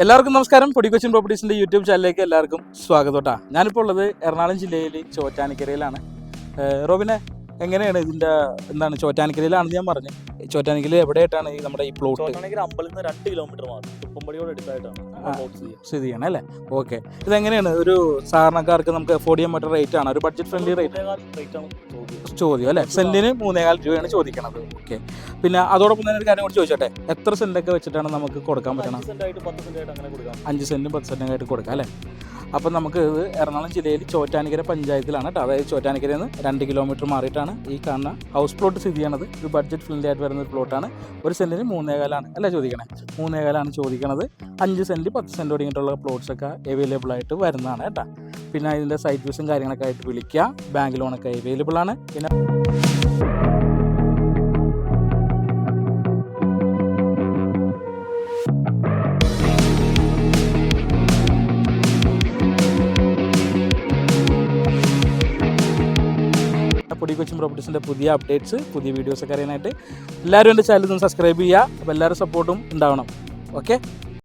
എല്ലാവർക്കും നമസ്കാരം. പൊടി കൊച്ചിൻ പ്രോപ്പർട്ടീസിന്റെ യൂട്യൂബ് ചാനലിലേക്ക് എല്ലാവർക്കും സ്വാഗതം കേട്ടോ. ഞാനിപ്പോൾ ഉള്ളത് എറണാകുളം ജില്ലയിൽ ചോറ്റാനിക്കരയിലാണ്. റോബിനെ എങ്ങനെയാണ് ഇതിന്റെ എന്താണ് ചോറ്റാനിക്കരയിലാണെന്ന് ഞാൻ പറഞ്ഞു. ചോറ്റാനിക്കരയിൽ എവിടെയായിട്ടാണ് ഈ നമ്മുടെ ഈ പ്ലോട്ട് അമ്പലത്തിൽ നിന്ന് രണ്ട് കിലോമീറ്റർ ചെയ്യുക. സ്ഥിതി ചെയ്യണം അല്ലേ? ഓക്കെ. ഇതെങ്ങനെയാണ്? ഒരു സാധാരണക്കാർക്ക് നമുക്ക് അഫോർഡ് ചെയ്യാൻ പറ്റുന്ന റേറ്റ് ആണ്? ഒരു ബഡ്ജറ്റ് ഫ്രണ്ട്ലി റേറ്റ്. ചോദ്യം അല്ലേ? സെന്റിന് മൂന്നേകാൽ രൂപയാണ് ചോദിക്കണത്. ഓക്കെ. പിന്നെ അതോടൊപ്പം തന്നെ ഒരു കാര്യം കൂടി ചോദിച്ചോട്ടെ? എത്ര സെന്റൊക്കെ വെച്ചിട്ടാണ് നമുക്ക് കൊടുക്കാൻ പറ്റണം അഞ്ച് സെന്റും പത്ത് സെന്റും ആയിട്ട് കൊടുക്കാം. അല്ലേ? അപ്പം നമുക്ക് ഇത് എറണാകുളം ജില്ലയിൽ ചോറ്റാനിക്കര പഞ്ചായത്തിലാണ് കേട്ടോ. അതായത് ചോറ്റാനിക്കരയിൽ നിന്ന് രണ്ട് കിലോമീറ്റർ മാറിയിട്ടാണ് ഈ കാണുന്ന ഹൗസ് പ്ലോട്ട് സ്ഥിതി ചെയ്യണത്. ഒരു ബഡ്ജറ്റ് ഫ്രണ്ട്ലി ആയിട്ട് വരുന്ന ഒരു പ്ലോട്ടാണ് ഒരു സെന്റിന് മൂന്നേകാലാണ് അല്ലേ ചോദിക്കണേ? മൂന്നേകാലാണ് ചോദിക്കണത്. അഞ്ച് സെന്റ് പത്ത് സെന്റ് തുടങ്ങിയിട്ടുള്ള പ്ലോട്ട്സൊക്കെ അവൈലബിൾ ആയിട്ട് വരുന്നതാണ് കേട്ടോ. പിന്നെ ഇതിന്റെ സൈറ്റ് വ്യൂസും കാര്യങ്ങളൊക്കെ ആയിട്ട് വിളിക്കുക ബാങ്ക് ലോണൊക്കെ അവൈലബിൾ ആണ്. പിന്നെ പൊടി കൊച്ചിൻ പ്രോപ്പർട്ടീസിന്റെ പുതിയ അപ്ഡേറ്റ്സ് പുതിയ വീഡിയോസ് ഒക്കെ അറിയാനായിട്ട് എല്ലാവരും എന്റെ ചാനൽ ഒന്ന് സബ്സ്ക്രൈബ് ചെയ്യുക. അപ്പോൾ എല്ലാവരും സപ്പോർട്ടും ഉണ്ടാവണം. ഓക്കെ